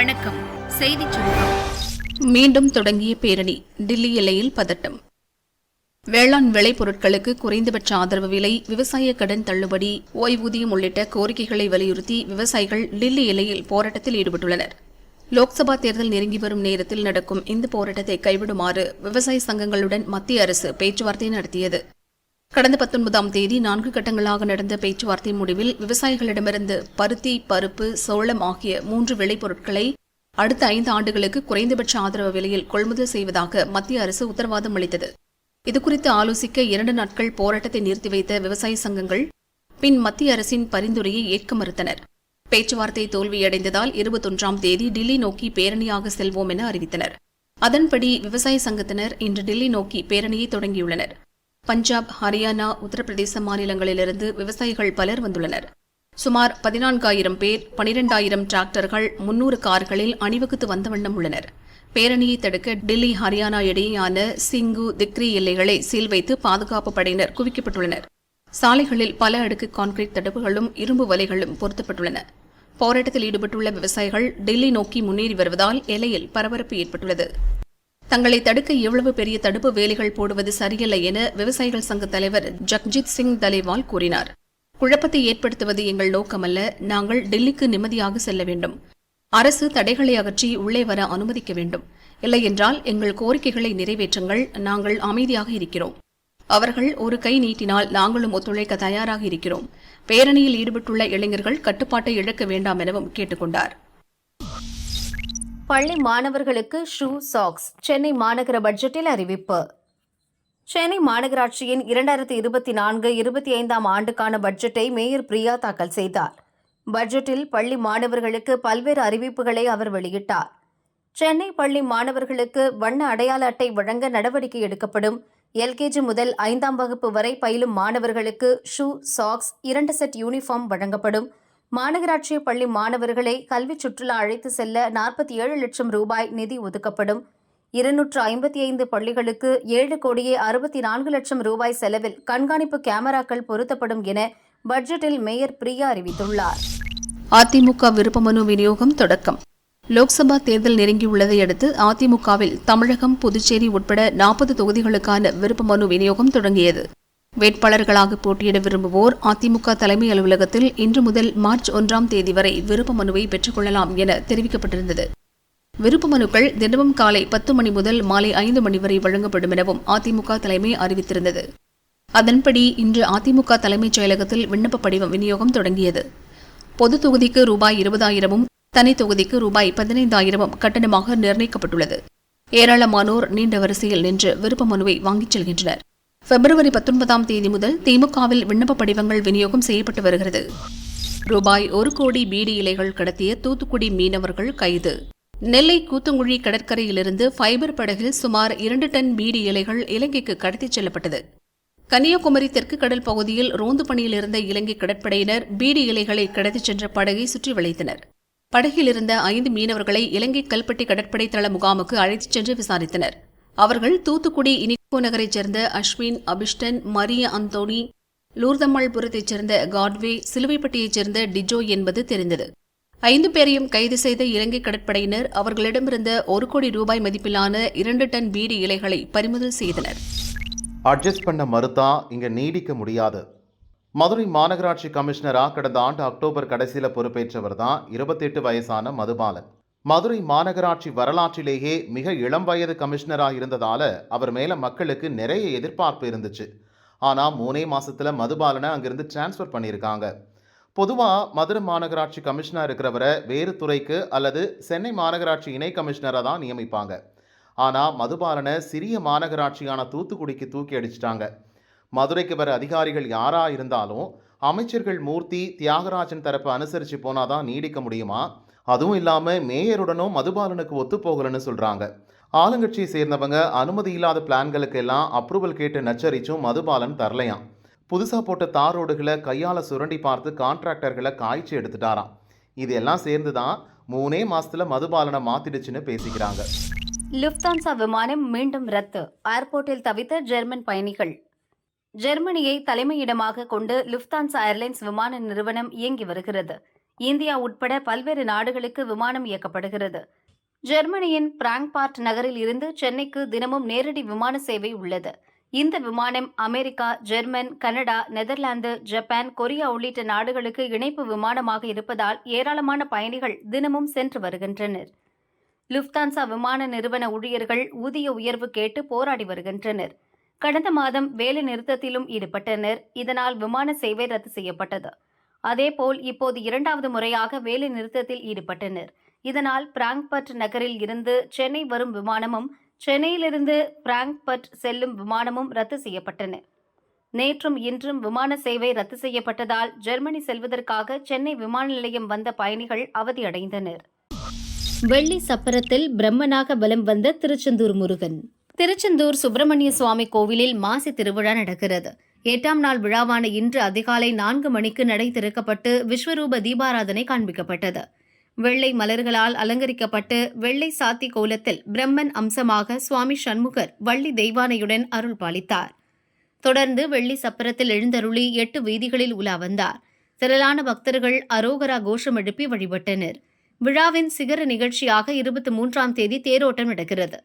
வணக்கம். செய்திச் சுருக்கம். மீண்டும் தொடங்கிய பேரணி டில்லி எல்லையில் பதட்டம். வேளாண் விளைபொருட்களுக்கு குறைந்தபட்ச ஆதரவு விலை விவசாய கடன் தள்ளுபடி ஓய்வூதியம் உள்ளிட்ட கோரிக்கைகளை வலியுறுத்தி விவசாயிகள் டில்லி எல்லையில் போராட்டத்தில் ஈடுபட்டுள்ளனர். லோக்சபா தேர்தல் நெருங்கி வரும் நேரத்தில் நடக்கும் இந்த போராட்டத்தை கைவிடுமாறு விவசாய சங்கங்களுடன் மத்திய அரசு பேச்சுவார்த்தை நடத்தியது. கடந்த பத்தொன்பதாம் தேதி நான்கு கட்டங்களாக நடந்த பேச்சுவார்த்தை முடிவில் விவசாயிகளிடமிருந்து பருத்தி பருப்பு சோளம் ஆகிய மூன்று விளைபொருட்களை அடுத்த ஐந்து ஆண்டுகளுக்கு குறைந்தபட்ச ஆதரவு விலையில் கொள்முதல் செய்வதாக மத்திய அரசு உத்தரவாதம் அளித்தது. இதுகுறித்து ஆலோசிக்க இரண்டு நாட்கள் போராட்டத்தை நிறுத்தி வைத்த விவசாய சங்கங்கள் பின் மத்திய அரசின் பரிந்துரையை ஏற்க மறுத்தனர். பேச்சுவார்த்தை தோல்வியடைந்ததால் இருபத்தொன்றாம் தேதி டில்லி நோக்கி பேரணியாக செல்வோம் என அறிவித்தனர். அதன்படி விவசாய சங்கத்தினர் இன்று டில்லி நோக்கி பேரணியை தொடங்கியுள்ளனர். பஞ்சாப் ஹரியானா உத்தரப்பிரதேச மாநிலங்களிலிருந்து விவசாயிகள் பலர் வந்துள்ளனர். சுமார் பதினான்காயிரம் பேர் பனிரெண்டாயிரம் டிராக்டர்கள் முன்னூறு கார்களில் அணிவகுத்து வந்த வண்ணம் உள்ளனர். பேரணியை தடுக்க டில்லி ஹரியானா இடையேயான சிங்கு திக்ரி எல்லைகளை சீல் வைத்து பாதுகாப்பு படையினர் குவிக்கப்பட்டுள்ளனர். சாலைகளில் பல அடுக்கு கான்கிரீட் தடுப்புகளும் இரும்பு வலைகளும் பொருத்தப்பட்டுள்ளன. போராட்டத்தில் ஈடுபட்டுள்ள விவசாயிகள் டெல்லி நோக்கி முன்னேறி வருவதால் எல்லையில் பரபரப்பு ஏற்பட்டுள்ளது. தங்களை தடுக்க எவ்வளவு பெரிய தடுப்பு வேலிகள் போடுவது சரியல்ல என விவசாயிகள் சங்க தலைவர் ஜக்ஜித் சிங் தலேவால் கூறினார். குழப்பத்தை ஏற்படுத்துவது எங்கள் நோக்கமல்ல. நாங்கள் டெல்லிக்கு நிம்மதியாக செல்ல வேண்டும். அரசு தடைகளை அகற்றி உள்ளே வர அனுமதிக்க வேண்டும். இல்லையென்றால் எங்கள் கோரிக்கைகளை நிறைவேற்றுங்கள். நாங்கள் அமைதியாக இருக்கிறோம். அவர்கள் ஒரு கை நீட்டினால் நாங்களும் ஒத்துழைக்க தயாராக இருக்கிறோம். பேரணியில் ஈடுபட்டுள்ள இளைஞர்கள் கட்டுப்பாட்டை இழக்க வேண்டாம் எனவும் கேட்டுக்கொண்டார். பள்ளி மாணவர்களுக்கு ஷூ சாக்ஸ் சென்னை மாநகர பட்ஜெட்டில் அறிவிப்பு. சென்னை மாநகராட்சியின் இரண்டாயிரத்தி இருபத்தி நான்கு இருபத்தி ஐந்தாம் ஆண்டுக்கான பட்ஜெட்டை மேயர் பிரியா தாக்கல் செய்தார். பட்ஜெட்டில் பள்ளி மாணவர்களுக்கு பல்வேறு அறிவிப்புகளை அவர் வெளியிட்டார். சென்னை பள்ளி மாணவர்களுக்கு வண்ண அடையாள அட்டை வழங்க நடவடிக்கை எடுக்கப்படும். எல்கேஜி முதல் ஐந்தாம் வகுப்பு வரை பயிலும் மாணவர்களுக்கு ஷூ சாக்ஸ் இரண்டு செட் யூனிஃபார்ம் வழங்கப்படும். மாநகராட்சி பள்ளி மாணவர்களை கல்வி சுற்றுலா அழைத்து செல்ல நாற்பத்தி ஏழு லட்சம் ரூபாய் நிதி ஒதுக்கப்படும். இருநூற்று ஐம்பத்தி ஐந்து பள்ளிகளுக்கு ஏழு கோடியே அறுபத்தி நான்கு லட்சம் ரூபாய் செலவில் கண்காணிப்பு கேமராக்கள் பொருத்தப்படும் என பட்ஜெட்டில் மேயர் பிரியா அறிவித்துள்ளார். அதிமுக விருப்பமனு விநியோகம் தொடக்கம். லோக்சபா தேர்தல் நெருங்கியுள்ளதை அடுத்து அதிமுகவில் தமிழகம் புதுச்சேரி உட்பட நாற்பது தொகுதிகளுக்கான விருப்பமனு விநியோகம் தொடங்கியது. வேட்பாளர்களாக போட்டியிட விரும்புவோர் அதிமுக தலைமை அலுவலகத்தில் இன்று முதல் மார்ச் ஒன்றாம் தேதி வரை விருப்ப மனுவை பெற்றுக்கொள்ளலாம் என தெரிவிக்கப்பட்டிருந்தது. விருப்ப மனுக்கள் தினமும் காலை பத்து மணி முதல் மாலை ஐந்து மணி வரை வழங்கப்படும் எனவும் அதிமுக தலைமை அறிவித்திருந்தது. அதன்படி இன்று அதிமுக தலைமைச் செயலகத்தில் விண்ணப்ப படிவம் விநியோகம் தொடங்கியது. பொது தொகுதிக்கு ரூபாய் இருபதாயிரமும் தனி தொகுதிக்கு ரூபாய் பதினைந்தாயிரமும் கட்டணமாக நிர்ணயிக்கப்பட்டுள்ளது. ஏராளமானோர் நீண்ட வரிசையில் நின்று விருப்ப மனுவை வாங்கிச் செல்கின்றனர். பிப்ரவரி பத்தொன்பதாம் தேதி முதல் திமுகவில் விண்ணப்ப படிவங்கள் விநியோகம் செய்யப்பட்டு வருகிறது. ரூபாய் ஒரு கோடி பீடி இலைகள் கடத்திய தூத்துக்குடி மீனவர்கள் கைது. நெல்லை கூத்தங்குழி கடற்கரையிலிருந்து ஃபைபர் படகில் சுமார் இரண்டு டன் பீடி இலைகள் இலங்கைக்கு கடத்திச் செல்லப்பட்டது. கன்னியாகுமரி தெற்கு கடல் பகுதியில் ரோந்து பணியில் இருந்த இலங்கை கடற்படையினர் பீடி இலைகளை கடத்திச் சென்ற படகை சுற்றி வளைத்தனர். படகில் இருந்த ஐந்து மீனவர்களை இலங்கை கல்பட்டி கடற்படை தள முகாமுக்கு அழைத்துச் சென்று விசாரித்தனர். அவர்கள் தூத்துக்குடி இனிக்கோ நகரைச் சேர்ந்த அஸ்வின் அபிஷ்டன் மரிய அந்தோனி லூர்தம்மாள்புரத்தைச் சேர்ந்த காட்வே சிலுவைப்பட்டியைச் சேர்ந்த டிஜோ என்பது தெரிந்தது. ஐந்து பேரையும் கைது செய்த இலங்கை கடற்படையினர் அவர்களிடமிருந்த ஒரு கோடி ரூபாய் மதிப்பிலான இரண்டு டன் பீடி இலைகளை பறிமுதல் செய்தனர். அட்ஜஸ்ட் பண்ண மறுத்தா இங்க நீடிக்க முடியாது. மதுரை மாநகராட்சி கமிஷனரா கடந்த ஆண்டு அக்டோபர் கடைசியில் பொறுப்பேற்றவர் தான் இருபத்தெட்டு வயசான மதுபாலன். மதுரை மாநகராட்சி வரலாற்றிலேயே மிக இளம் வயது கமிஷனராக இருந்ததால அவர் மேல மக்களுக்கு நிறைய எதிர்பார்ப்பு இருந்துச்சு. ஆனால் மூணே மாசத்துல மதுபாலனை அங்கிருந்து டிரான்ஸ்ஃபர் பண்ணியிருக்காங்க. பொதுவாக மதுரை மாநகராட்சி கமிஷனர் இருக்கிறவரை வேறு துறைக்கு அல்லது சென்னை மாநகராட்சி இணை கமிஷனராக தான் நியமிப்பாங்க. ஆனால் மதுபாலனை சிறிய மாநகராட்சியான தூத்துக்குடிக்கு தூக்கி அடிச்சிட்டாங்க. மதுரைக்கு வர அதிகாரிகள் யாராக இருந்தாலும் அமைச்சர்கள் மூர்த்தி தியாகராஜன் தரப்பை அனுசரித்து போனாதான் நீடிக்க முடியுமா? அதுவும் இல்லாமல் மேயருடனும் மதுபாலனுக்கு ஒத்து போகலன்னு சொல்கிறாங்க ஆளுங்கட்சியை சேர்ந்தவங்க அனுமதி இல்லாத பிளான்களுக்கு எல்லாம் அப்ரூவல் கேட்டு நச்சரிச்சும் மதுபாலன் தரலையாம். புதுசாக போட்ட தார் ரோடுகளை கையால் சுரண்டி பார்த்து கான்ட்ராக்டர்களை காய்ச்சி எடுத்துட்டாராம். இது எல்லாம் சேர்ந்து தான் மூணே மாசத்துல மதுபாலனை மாத்திடுச்சுன்னு பேசிக்கிறாங்க. லுப்தான்சா விமானம் மீண்டும் ரத்து. ஏர்போர்ட்டில் தவித்த ஜெர்மன் பயணிகள். ஜெர்மனியை தலைமையிடமாக கொண்டு லுப்தான்சா ஏர்லைன்ஸ் விமான நிறுவனம் இயங்கி வருகிறது. இந்தியா உட்பட பல்வேறு நாடுகளுக்கு விமானம் இயக்கப்படுகிறது. ஜெர்மனியின் பிராங்க்பார்ட் நகரில் இருந்து சென்னைக்கு தினமும் நேரடி விமான சேவை உள்ளது. இந்த விமானம் America German Canada Netherlands Japan Korea உள்ளிட்ட நாடுகளுக்கு இணைப்பு விமானமாக இருப்பதால் ஏராளமான பயணிகள் தினமும் சென்று வருகின்றனர். லுப்தான்சா விமான நிறுவன ஊழியர்கள் ஊதிய உயர்வு கேட்டு போராடி வருகின்றனர். கடந்த மாதம் வேலை நிறுத்தத்திலும் ஈடுபட்டனர். இதனால் விமான சேவை ரத்து செய்யப்பட்டது. அதேபோல் இப்போது இரண்டாவது முறையாக வேலை நிறுத்தத்தில் ஈடுபட்டனர். இதனால் பிராங்க்பர்ட் நகரில் இருந்து சென்னை வரும் விமானமும் சென்னையிலிருந்து பிராங்க்பர்ட் செல்லும் விமானமும் ரத்து செய்யப்பட்டன. நேற்றும் இன்றும் விமான சேவை ரத்து செய்யப்பட்டதால் ஜெர்மனி செல்வதற்காக சென்னை விமான நிலையம் வந்த பயணிகள் அவதியடைந்தனர். வெள்ளி சப்பரத்தில் பிரம்மனாக வலம் வந்த திருச்செந்தூர் முருகன். திருச்செந்தூர் சுப்பிரமணிய சுவாமி கோவிலில் மாசி திருவிழா நடக்கிறது. எட்டாம் நாள் விழாவான இன்று அதிகாலை நான்கு மணிக்கு நடை திறக்கப்பட்டு விஸ்வரூப தீபாராதனை காண்பிக்கப்பட்டது. வெள்ளை மலர்களால் அலங்கரிக்கப்பட்டு வெள்ளை சாத்தி கோலத்தில் பிரம்மன் அம்சமாக சுவாமி சண்முகர் வள்ளி தெய்வானையுடன் அருள் பாலித்தார். தொடர்ந்து வெள்ளி சப்பரத்தில் எழுந்தருளி எட்டு வீதிகளில் உலா வந்தார். திரளான பக்தர்கள் அரோகரா கோஷம் எழுப்பி வழிபட்டனர். விழாவின் சிகர நிகழ்ச்சியாக இருபத்தி மூன்றாம் தேதி தேரோட்டம் நடக்கிறது.